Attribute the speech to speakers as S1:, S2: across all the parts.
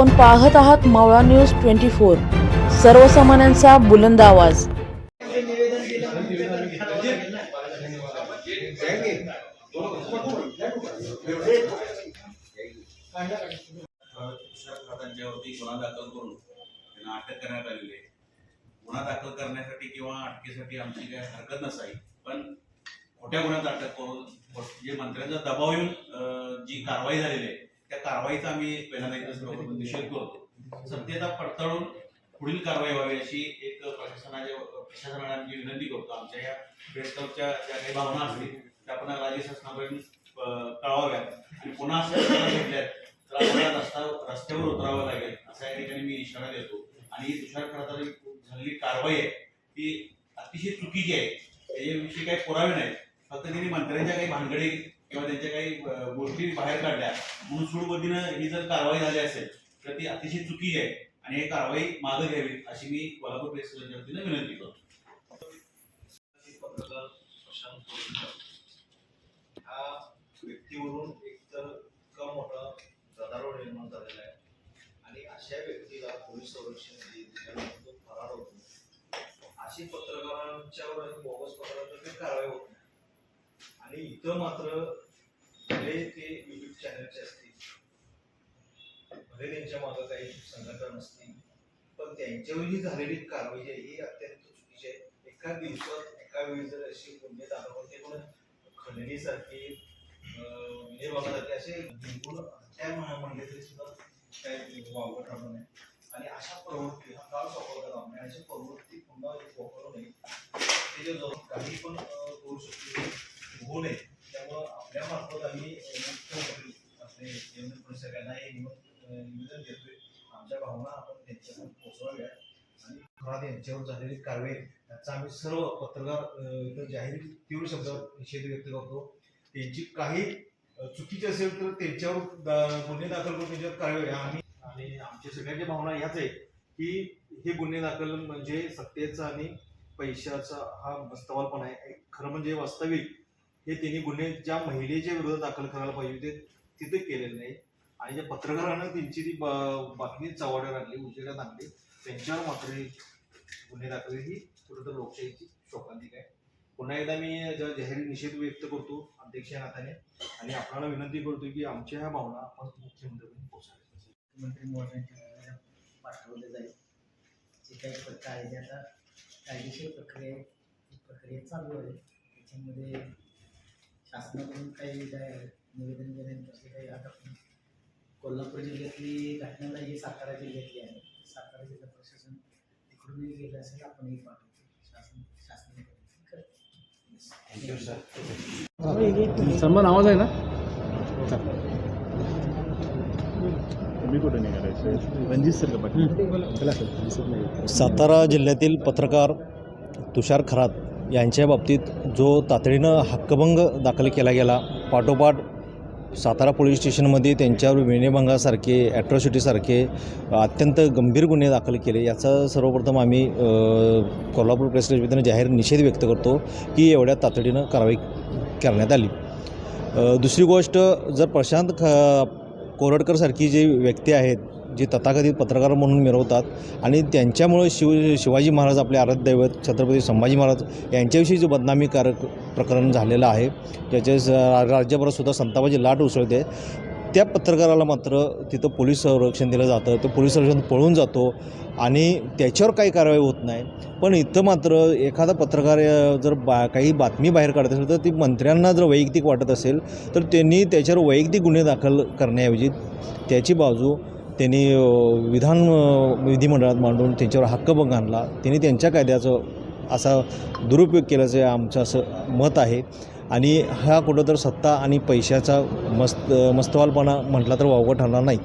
S1: आपण पाहत आहात मावळा न्यूज ट्वेंटी फोर. सर्वसामान्यांचा बुलंद आवाज.
S2: तुषार गुन्हा दाखल करून त्यांना अटक करण्यात आलेली आहे. गुन्हा दाखल करण्यासाठी किंवा अटकेसाठी आमची काही हरकत नसावी पण खोट्या गुन्ह्यात अटक करून जे मंत्र्यांचा दबाव येऊन जी कारवाई झालेली आहे त्या कारवाईचा आम्ही पेनादायी निषेध करतो. सत्यता पडताळून पुढील कारवाई व्हावी अशी एक प्रशासनाच्या प्रशासनाने आमची विनंती करतो. आमच्या या प्रेस क्लबच्या ज्या काही भावना असतील त्या आपण राज्य शासनापर्यंत कळवाव्यात आणि पुन्हा असं तर आम्हाला रस्ता रस्त्यावर उतरावं लागेल असा या ठिकाणी मी इशारा देतो. आणि तुषार खरतर झालेली कारवाई आहे ती अतिशय चुकीची आहे. त्याच्याविषयी काही पुरावे नाहीत. फक्त त्यांनी मंत्र्यांच्या काही भानगडी किंवा त्यांच्या काही गोष्टी बाहेर काढल्या म्हणून सुडबद्धीनं ही जर कारवाई झाली असेल तर ती अतिशय चुकी आहे आणि हे कारवाई मागे घ्यावी अशी मी कोल्हापूर प्रेस क्लबच्या वतीनं विनंती करतो.
S3: पत्रकार ह्या व्यक्तीवरून एकतर इतका मोठा गदारोळ निर्माण झालेला आहे आणि अशा व्यक्तीला पोलीस संरक्षण दिली फरार होतो. अशी पत्रकारांच्यावर आणि बोगस पत्रकारांवर कारवाई होत नाही. आणि इथं मात्र भले ते युट्यूब चॅनलचे असतील भले त्यांच्या मागं काही संघटना असतील पण त्यांच्यावर ही झालेली कारवाई आहे ही अत्यंत चुकीची आहे. एका दिवसात एका वेळी जर अशी गुन्हे दाखल पण खंडणीसारखी म्हणजे बघासारखे असे बिलकुल हत्या म्हणा म्हणले तरी सुद्धा काही वावगं ठरणार नाही आणि अशा प्रवृत्ती हा काळ सोपवला कामा नये. अशी प्रवृत्ती पुन्हा वापरू नये. त्याच्याजवळ काही पण होऊ आहे त्यामुळं आपल्या मार्फत आम्ही आपले देवेंद्र प्रशासकांना हे निवेदन देतोय. आमच्या भावना आपण त्यांच्यापर्यंत पोहोचवाव्या आणि खरात यांच्यावर झालेली कारवाई. याचा आम्ही सर्व पत्रकार इथं जाहीर तीव्र शब्दात निषेध व्यक्त करतो. त्यांची काही चुकीची असेल तर त्यांच्यावर गुन्हे दाखल करून त्यांच्यावर कारवाई आम्ही आणि आमच्या सगळ्यांच्या भावना ह्याच आहे की हे गुन्हे दाखल म्हणजे सत्तेचा आणि पैशाचा हा मस्तवालपणा आहे. खरं म्हणजे वास्तविक हे त्यांनी गुन्हे ज्या महिलेच्या विरोधात दाखल करायला पाहिजे होते तिथे केलेले नाही. आणि ज्या पत्रकारानं त्यांची ती बा- बातमी चव्हाड्यावर आणली उजेडात आणली त्यांच्यावर मात्र गुन्हे दाखल ही कुठंतर लोकशाहीची शोकांतिक आहे. पुन्हा एकदा मी ज्या जाहीर निषेध व्यक्त करतो अध्यक्ष या नात्याने आणि आपल्याला विनंती करतो की आमच्या ह्या भावना आपण मुख्यमंत्र्यांनी पोहोचाव्या
S4: मंत्री महोदयांच्या पाठवलं जाईल. जे काही प्रकार आहे ते आता कायदेशीर प्रक्रिया प्रक्रिया चालू आहे. शासनाकडून काही काय निवेदन देण्यात असे काही आता आपण कोल्हापूर जिल्ह्यातली जी सातारा जिल्ह्यातली आहे सातारा जिल्हा प्रशासन तिकडूनही गेलं असेल आपणही पाठवतो. शासन
S5: सन्मान आवाज़ आहे ना? नाही
S6: सातारा जिल्ह्यातील पत्रकार तुषार खरात यांच्या बाबतीत जो तातडीनं हक्कभंग दाखल केला गेला पाठोपाठ सातारा पोलीस स्टेशनमध्ये त्यांच्यावर विनयभंगासारखे ॲट्रॉसिटीसारखे अत्यंत गंभीर गुन्हे दाखल केले. याचा सर्वप्रथम आम्ही कोल्हापूर प्रेस वतीनं जाहीर निषेध व्यक्त करतो की एवढ्या तातडीनं कारवाई करण्यात आली. दुसरी गोष्ट जर प्रशांत ख कोरडकरसारखी जी व्यक्ती आहेत जे तथाकथित पत्रकार म्हणून मिरवतात आणि त्यांच्यामुळे शिव शिवाजी महाराज आपले आराध्यवत छत्रपती संभाजी महाराज यांच्याविषयी जे बदनामीकारक प्रकरण झालेलं आहे ज्याचे राज्यभरात सुद्धा संतापाची लाट उसळते त्या पत्रकाराला मात्र तिथं पोलीस संरक्षण दिलं जातं ते पोलीस संरक्षण पळून जातो आणि त्याच्यावर काही कारवाई होत नाही. पण इथं मात्र एखादा पत्रकार जर बा काही बातमी बाहेर काढत असेल तर ती मंत्र्यांना जर वैयक्तिक वाटत असेल तर त्यांनी त्याच्यावर वैयक्तिक गुन्हे दाखल करण्याऐवजी त्याची बाजू त्यांनी विधान विधिमंडळात मांडून त्यांच्यावर हक्कभंग आणला त्यांनी त्यांच्या कायद्याचं असा दुरुपयोग केल्याचं आमचं असं मत आहे. आणि हा कुठं तर सत्ता आणि पैशाचा मस्त मस्तवालपणा म्हटला तर वावगं ठरणार नाही.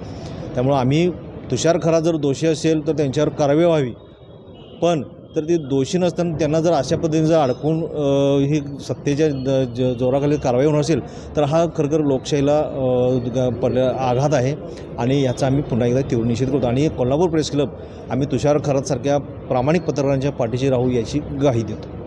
S6: त्यामुळं आम्ही तुषार खरा जर दोषी असेल तर त्यांच्यावर कारवाई व्हावी. पण तर ते दोषी नसताना त्यांना जर अशा पद्धतीने जर अडकून ही सत्तेच्या ज- जोराखाली कारवाई होणार असेल तर हा खरखर लोकशाहीला अ, आघात आहे. आणि याचा आम्ही पुन्हा एकदा तीव्र निषेध करतो. आणि कोल्हापूर प्रेस क्लब आम्ही तुषार खरातसारख्या प्रामाणिक पत्रकारांच्या पाठीशी राहू याची ग्वाही देतो.